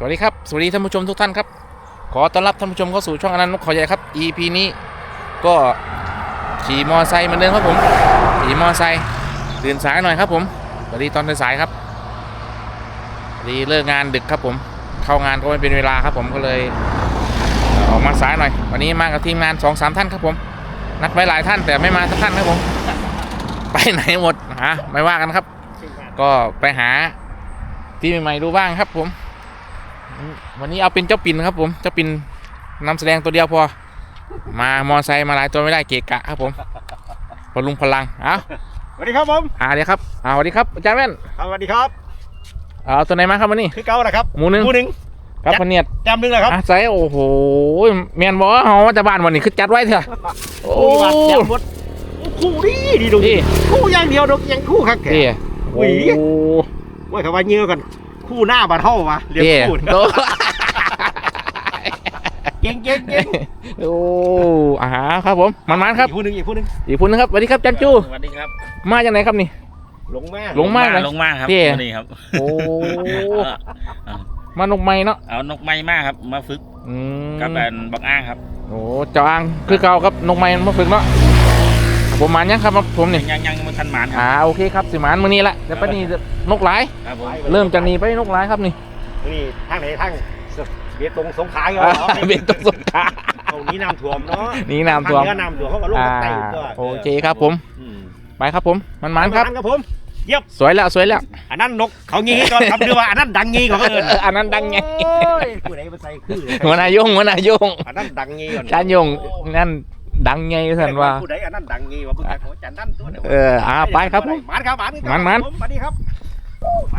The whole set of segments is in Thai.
สวัสดีครับ สวัสดีท่านผู้ชมทุกท่านครับ ขอต้อนรับท่านผู้ชมเข้าสู่ช่องอนันต์นกขาใหญ่ครับ EP นี้ก็ขี่มอไซค์เหมือนเดิมครับผม ขี่มอไซค์ตื่นสายหน่อยครับผมสวัสดีตอนสายครับพอดีเลิกงานดึกครับผม เข้างานก็ไม่เป็นเวลาครับผมก็เลยออกมาสายหน่อย วันนี้มากับทีมงานสองสามท่านครับผม นัดไว้หลายท่านแต่ไม่มาสักท่านครับผม ไปไหนหมดหาไม่ว่ากันครับ ก็ไปหาที่ใหม่ๆดูบ้างครับผม วันนี้เอาเป็นเจ้าปิ่นครับผม เจ้าปิ่นนำแสดงตัวเดียวพอ มามอไซค์มาหลายตัวไม่ได้เกะกะครับผมพลุงพลังเอาสวัสดีครับผมอ่าเดี๋ยวครับอ่าสวัสดีครับอาจารย์แว่นครับสวัสดีครับเอาตัวไหนมาครับวันนี้คือเก้านะครับหมูหนึ่งหมูหนึ่งครับจัดพะเนียดแจมหนึ่งเลยครับอะใส่โอ้โหเมียนบอกเฮามาจากบ้านวันนี้คือจัดไว้เถอะโอ้คู่วัดแจมหมดคู่ดีดีดูนี่คู่อย่างเดียวดอกยังคู่ครับแกนี่โอ้โอ้ยว่าเขาว่าเงี้ยกัน คู่หน้าบาดเท่าวะเรียกนี่คู่โตเก่งเก่งเก่งโอ้อ่าครับผมมันมันๆครับ อีกคู่หนึ่งอีกคู่หนึ่งอีกคนนึงครับสวัสดีครับจันจู สวัสดีครับมาจากไหนครับนี่ หลงแม่หลงมากเลยลงมากครับพี่ วันนี้ครับโอ้เอามานกไม้เนาะเอานกไม้มากครับ มาฝึกอืมกับแบนบักอ้างครับโอ้เจ้าอ่างคือเก่าครับนกไม้มาฝึกเนาะ ผมมายังครับผมนี่ยังยังมันทันหมานคอ่ารับโอเคครับสิหมานมือนี้ละเดี๋ยวไปนี่นกหลายครับผมเริ่มจากนี้ไปนกหลายครับนี่นี่ทางไหนทางเบียดตรงสงขลาเหรอ่าอเป็นตกสงขาตรงนี้น้ำท่วมเนาะนี่น้ำท่วมทางเหอน้ำท่วมเขาก็ลงอ่ามาไต่ก็โอเคครับผมอืมไปครับผมมันมันครับครับผมเยี่ยมสวยแล้วสวยแล้วอันนั้นนกเขางี้ก่อนครับหรือว่าอันนั้นดังงี้ก่อนเอิญเอออันนั้นดังไงโอ้ยผู้ใดมาใส่คือเลยหัวหนายงหัวหนายงอันนั้นดังงี้ก่อนจานยงนั่น ดังไงสันว่าผู้ใดอันนั้นดังงี้ว่าผู้ใดเขาจันนั่นตัวเดียวเอออ่าไปครับผมมันครับมันมันมันสวัสดีครับไป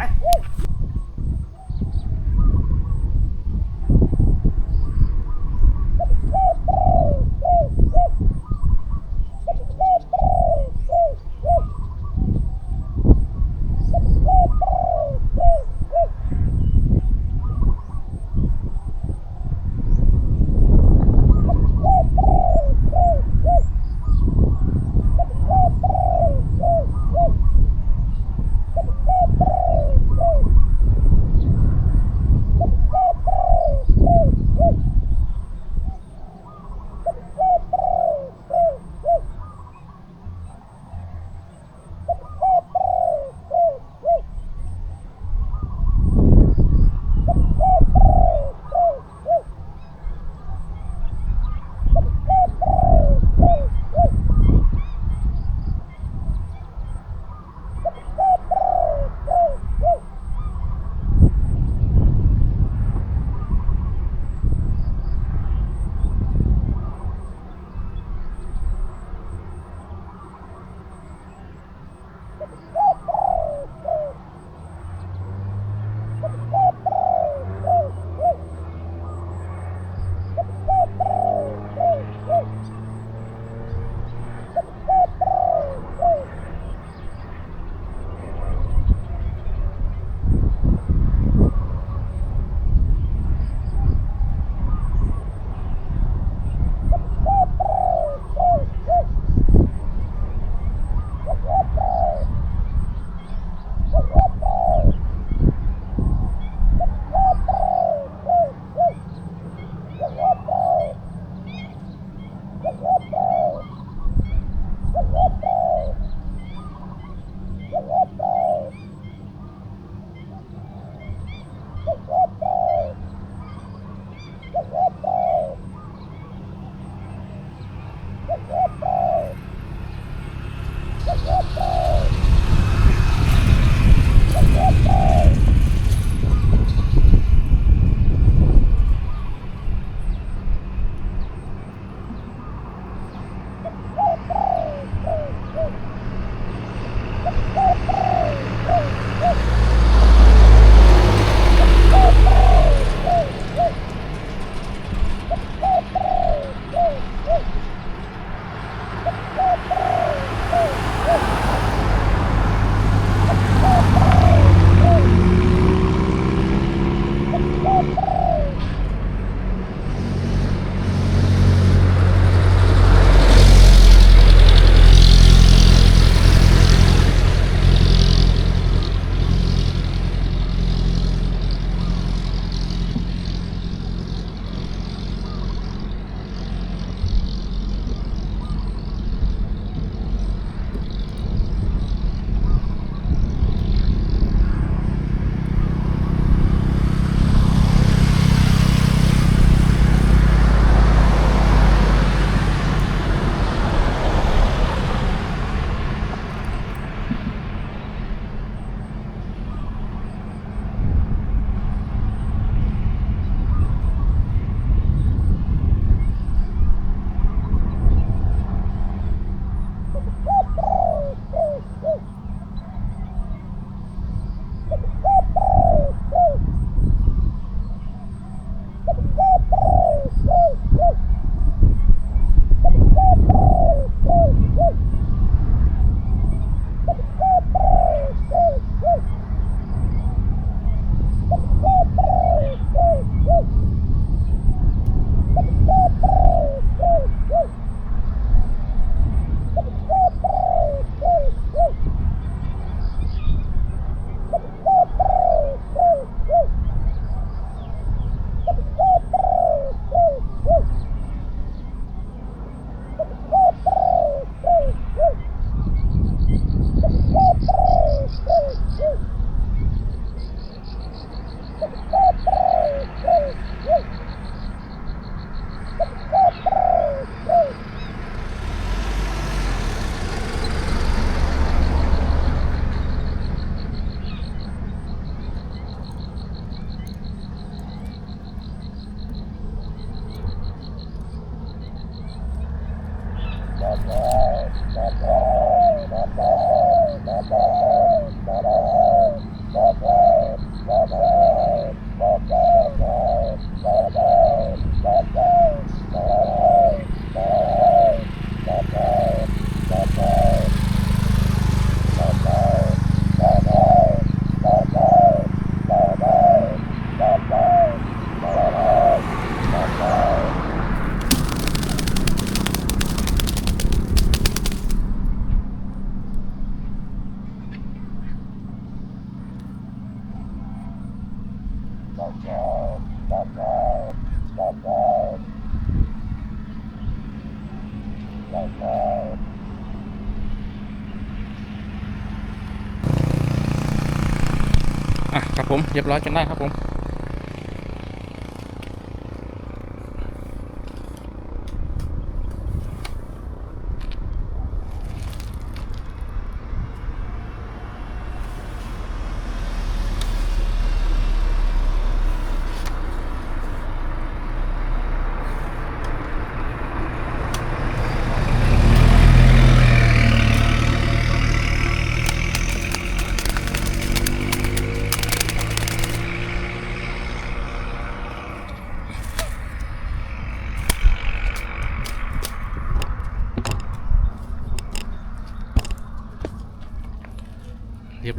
อะครับผมเรียบร้อยจนได้ครับผม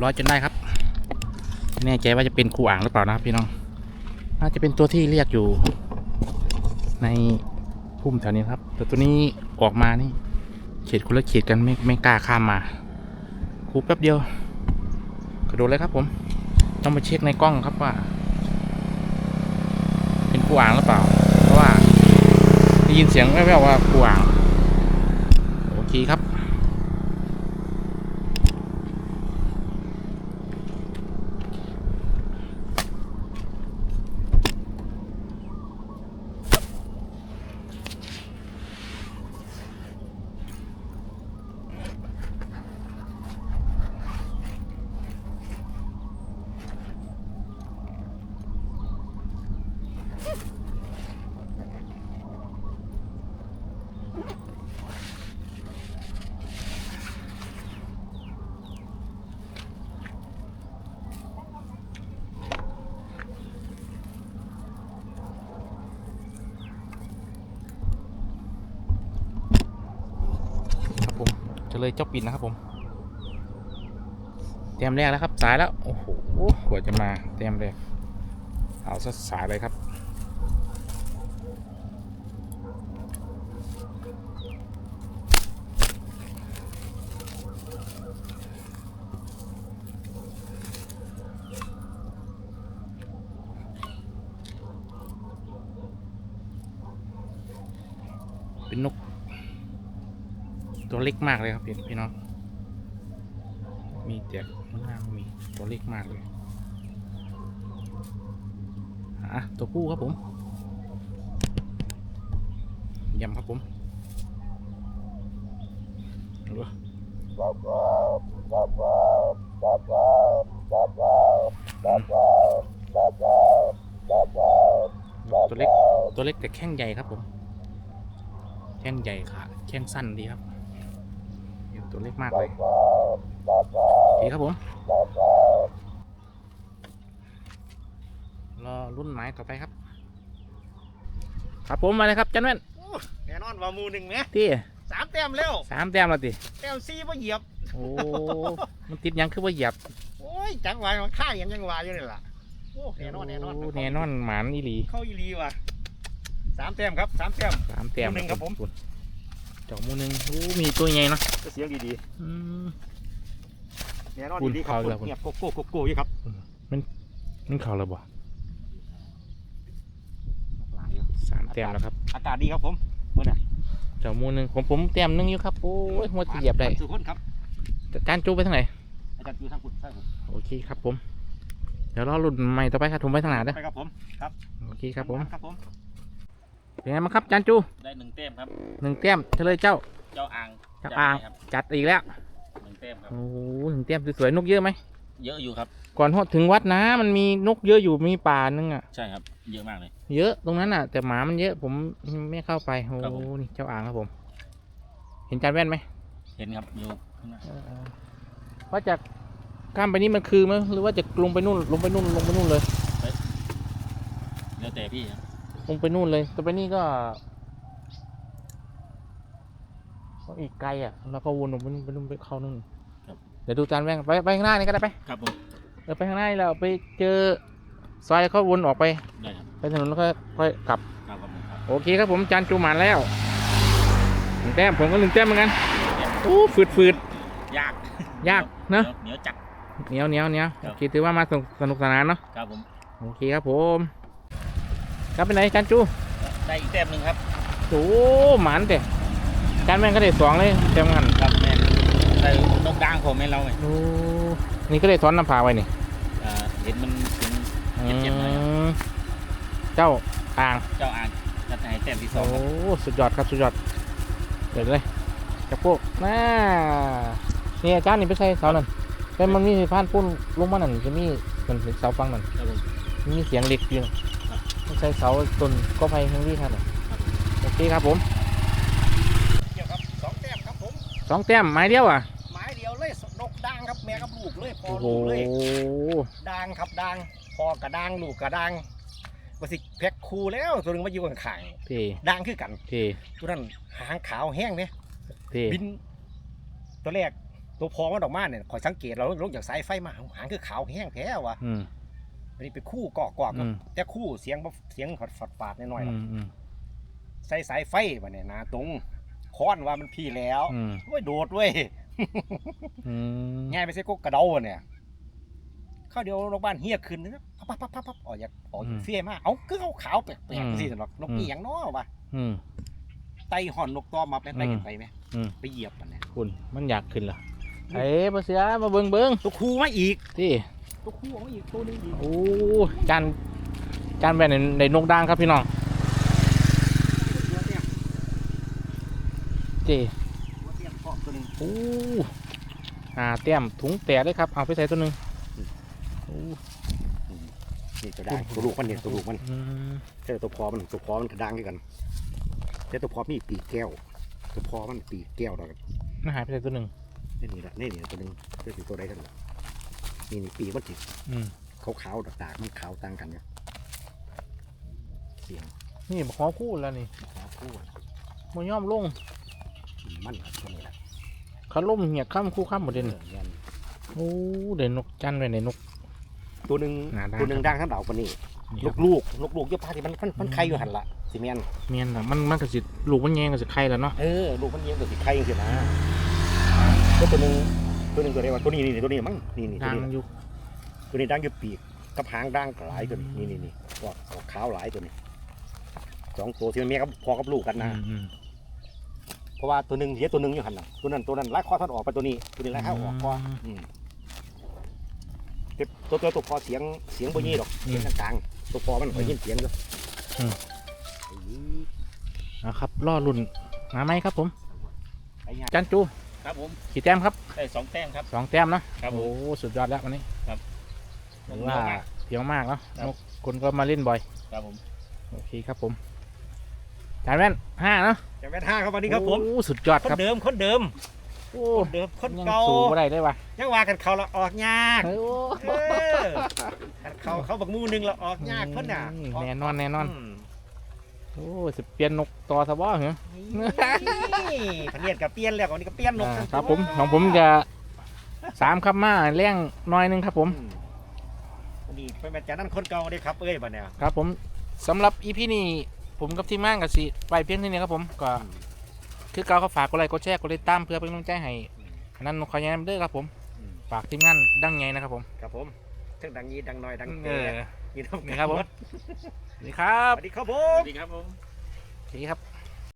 ร้อยจนได้ครับไม่แน่ใจว่าจะเป็นคูอ่างหรือเปล่านะครับพี่น้องน่าจะเป็นตัวที่เรียกอยู่ ในพุ่มแถวนี้ครับ แต่ตัวนี้ออกมานี่เขตคนละเขตกันไม่ไม่กล้าข้ามมาคูแป๊บเดียว กระโดดเลยครับผม ต้องมาเช็คในกล้องครับว่า เป็นคูอ่างหรือเปล่า เพราะว่าได้ยินเสียงแว่วๆว่าคูอ่าง โอเคครับผม เลยเจ้าปิ่นนะครับผมเตรียมแรกแล้วครับสายแล้วโอ้โหกว่าจะมาเตรียมแรกเอาสักสายเลยครับ ตัวเล็กมากเลยครับพี่พี่น้อง มีแต่ข้างล่างมีตัวเล็กมากเลยอะตัวผู้ครับผมยำครับผมดูว่าตัวเล็กตัวเล็กแต่แข้งใหญ่ครับผม แข้งใหญ่ขาแข้งสั้นดีครับ ตัวเล็กมากเลยโอเคครับผม รอรุ่นหมายต่อไปครับ ครับผมมาเลยครับจันแว่นแน่นอนว่าหมูหนึ่งไหมที่สามแต้มแล้วสามแต้มแล้วติแต้มสี่บ่เหยียบ โอ้ มันติดหยังคือว่าเหยียบ โอ้ยจังหวะมันฆ่าอย่างยังหวาอยู่นี่ล่ะโอ้แน่นอนแน่นอนโแน่นอนหมานอีหลี เข้าอีหลีว่ะสามแต้มครับสามแต้มสามแต้มหมู่หนึ่งครับผม จอกหมูหนึ่งโอ้มีตัวใหญ่เนาะก็เสียงดีอืมๆแน่นอนคุณดีๆครับเอาอีกแล้วคุณเงียบโกโก้โกโก้อยู่ครับมันเข่าแล้วบ่หลายอยู่สามแต้มแล้วครับ อากาศดีครับผมเมื่อน่ะเจ้าหมูหนึ่งผมผมแต้มหนึงอยู่ครับโอ้ยหัวจะเหยียบได้สุขคนครับจานจูไปทางไหนอาจารย์อยู่ทางคุณใช่ผมโอเคครับผม เดี๋ยวรอรุ่นใหม่ต่อไปครับผมไปทางหนาเด้อไปครับผมครับโอเคครับผมครับผม เป็นไงบ้างครับจานจูได้หนึ่งเต้มครับหนึ่งแต้มเฉลยเจ้า เจ้าอ่างเจ้าอ่างจัดให้ครับจัดอีกแล้วหนึ่งเต้มครับโอ้โหหนึ่งแต้มสวยๆนกเยอะไหมเยอะอยู่ครับ ก่อนถึงวัดนะมันมีนกเยอะอยู่มีป่านึงอะใช่ครับเยอะมากเลย เยอะตรงนั้นอะ แต่หมามันเยอะผมไม่เข้าไปโอ้ครับโหผมนี่เจ้าอ่างครับผม เห็นจานแว่นไหมเห็นครับอยู่ข้างหน้าว่าจากข้ามไปนี่มันคือมั้ยหรือว่าจะลงไปนู่นลงไปนู่นลงไปนู่นเลยแล้วแต่พี่ครับล งไปนู่นเลยแต่ไปนี่ก็ก็อีกไกลอะ แล้วก็วนลงไปนู่นไปนู่นไปเข้านู่นเดี๋ยวดูจานแว่นไปไปข้างหน้านี่ก็ได้ไปครับผมเออไปข้างหน้านี่เราไปเจอซอยเขาวนออกไป ได้ครับไปถนนแล้วก็ค่อยกลับ ครับผมครับโอเคครับผมจานจูหมานแล้วหนึ่งแต้มผมก็หนึ่งแต้มเหมือนกันโอ้ฝืดฝืดยากยากเนอะเหนียวจัด เหนียวเหนียวเหนียวครับ โอเคถือว่ามาสนุกสนุกสนานเนาะครับผม โอเคครับผม ครับไปไหนจานจูได้อีกเต้มหนึ่งครับโอ้หมานแต่จานแม่งก็ได้สองเลยเต็มกันครับแม่ได้นกด่างผมให้เราไงโอ้นี่ก็ได้ซ้อนน้ำพาไว้นี่อ่าเห็นมันเป็นเจ็บๆหน่อยอืมเจ้าอ่างเจ้าอ่างจัดให้เต้มที่สอโอ้งครับสุดยอดครับสุดยอดเดี๋ยวเลยกับพวกน่านี่อาจารย์นี่ไปใส่เสานั่นแต่มันมีพานปุ้นลงมานั่นจะมีมันเป็นเสาฟังนั่นครับผมมีเสียงเหล็กอยู่ครับไม่ ใช่เสาต้นก็ไผ่ทั้งที่ท่านน่ะโอเคครับผมเกี่ยวครับสองแต้มครับผมสองแต้มไม้เดียวอะไม้เดียวเลยนกด่างครับแม่กับลูกเลยพอโอ้โหลูกเลยด่างครับด่างพอกระด่างลูกกระด่างว่าสิแพ็คคูแล้วตัวหนึงมาอยู่ข้างเท่ๆด่างคือกันเท่ตัวนั้นหางขาวแห้งเนี่ยเท่บินตัวแรกตัวพอมันออกมาเนี่ยคอยสังเกตเราลงจากสายไฟมาหางคือขาวแห้งแท้วะ อืมอันนี้เป็นคู่กอกกอกอืม แต่คู่เสียงบ่เสียงฝาดฝาดฝาดหน่อยๆหรอือกมอืมใส่สายไฟมาเนี่ยหนาตรงค้อนว่ามันพี่แล้วอืมโอ้ยโดดเว้ยอืมง่ายไปใส่กกกระเดาเนี่ยเข้าวเดียวโรงพยาบาลเฮียขึ้นนะปั๊บปั๊บปั๊บปั๊บออกจากออกจากเฟี้ยมาเอาก็เอาขาวแปลกๆสิสนอกนกอีหยังเนาะวะอืม ไตห่อนนกตอมาเป็นไตกันไปไหมอืม ไปเหยียบมันเนี่ยคุณมันอยากขึ้นเหรอเอ้ยมาเสียมาเบิ่งเบิ่งตัวคูมาอีก ที่ ตัวคูออกมาอีกตัวหนึงอีกโอ้จานจานแบนในนกด่างครับพี่น้องตัวเตี้ยเจตัวเตี้ยขอบตัวหนึงโอ้อ่าเต็มถุงแตกเลยครับเอาไปใส่ตัวหนึ่งโอ้นี่ตัวได้ตัวลูกมันเนี่ยตัวลูกมันอืมแต่ตัวพอมันตัวพอมันกระด้างด้วยกันแต่ตัวพอมีปีกแก้ว ตัวพอมันปีกแก้วดอกน่าหายไปใส่ตัวหนึ่งนี่นี่แหละนี่นี่ตัวหนึงตัวสีตัวใดกันล่ะ นี่นี่ปีกมันสีอืมขาวขาวๆดากๆมันขาวต่างกันเนี่ยเสียงนี่บอกขอคู่แล้วนี่ขาวคู่มันย่อมลงมันตัวนี้แหละขาล่มเหี่ยข้ามคู่ข้ามหมดเลยนี่เออแม่นโอ้เด่นนกจันไว้ในนก ตัวหนึ่งหนาด้าน ตัวหนึ่งดังทั้งดาวคนนี้นี่คลูรับกลูกลูกลูกเยอะพาที่มันมันมันไข่อยู่หันละสิเมียนเมียนล่ะมันมันกระสิลูกมันแยงกระสิไข่แล้วเนาะเออลูกมันเยี่ยมตัวสิไข่ยังสินะก็ตัวหนึ่ง ตัวหนึ่งตัวเดียวตัวนี้นี่ตัวนี้มั้งนี่นี่ตัวดังนี้อยู่ตัวนี้ดังอยู่ปีกกับหางดังหลายตัวนี้นี่นี่นี่ออกออกขาวหลายตัวนี้สองตัวที่มันเมียกับพอกับลูกกันนะอืมอืม เพราะว่าตัวหนึ่งเสียตัวหนึ่งอยู่หันน่ะตัวนั้นตัวนั้นไล่ข้อทอดออกไปตัวนี้ ตัวนี้ไล่ข้อออกก่อนอืมแต่ตัวตัวตัวพอเสียงเสียงบ่ยี่ดอกเสียงกลางๆตัวพอมันก็ยินเสียงอยู่นะครับล่อรุ่นมาไหมครับผมไอ้ยาจันจู ครับผมกี่แต้มครับได้สองแต้มครับ สองแต้มเนาะครับผโอ้มสุดยอดแล้ววันนี้ครับถือว่าขอบคุณมากเพียงมากเนาะครับ นกคนก็มาเล่นบ่อยครับผมโอเคครับผมจานแว่นห้าเนาะจะเป็นห้าครับวันนี้ครับผม โอ้สุดยอดคนครับเดิมคนเดิมโอ้คนเดิมคนยังเก่าสูงอะไรได้วะยังว่ากันเขาเราออกยากเฮ้ยโอ้เออกันเขาเขาบักมูหนึงเราออกยากเพิ่นน่ะมแน่นอนแน่นอน ม โอ้สิเปลี่ยนนกต่อสบอเหรอนี่พะเนียดกับเปลี่ยนแล้ววันนี้ก็เปลี่ยนนกอ่ากันครับผมของผมจะสามครับมาแรงหน้อยหนึงครับผมอืมวันนี้เป็นแบบจากนั้นคนเก่าเด้ครับเอ้ยบัดเนี่ย ครับผมสำหรับอีพีนี้ผมกับทีมงานกับสิไปเพียงเท่านี้ครับผมก็คือเก่าเขาฝากกดไลค์กดแชร์กดติดตามเพื่อเป็นกำลังใจให้อันนั้นขอแย้มเด้อครับผมอืม ฝากทีมงานดังไงนะครับผมครับผมทั้งดังยีดังน้อยดังเอเตะอ ยีน้ำนี่ครับผมหดสวัสดีครับสวัสดีครับผสม วัสดีครับผมสวัสดีครับ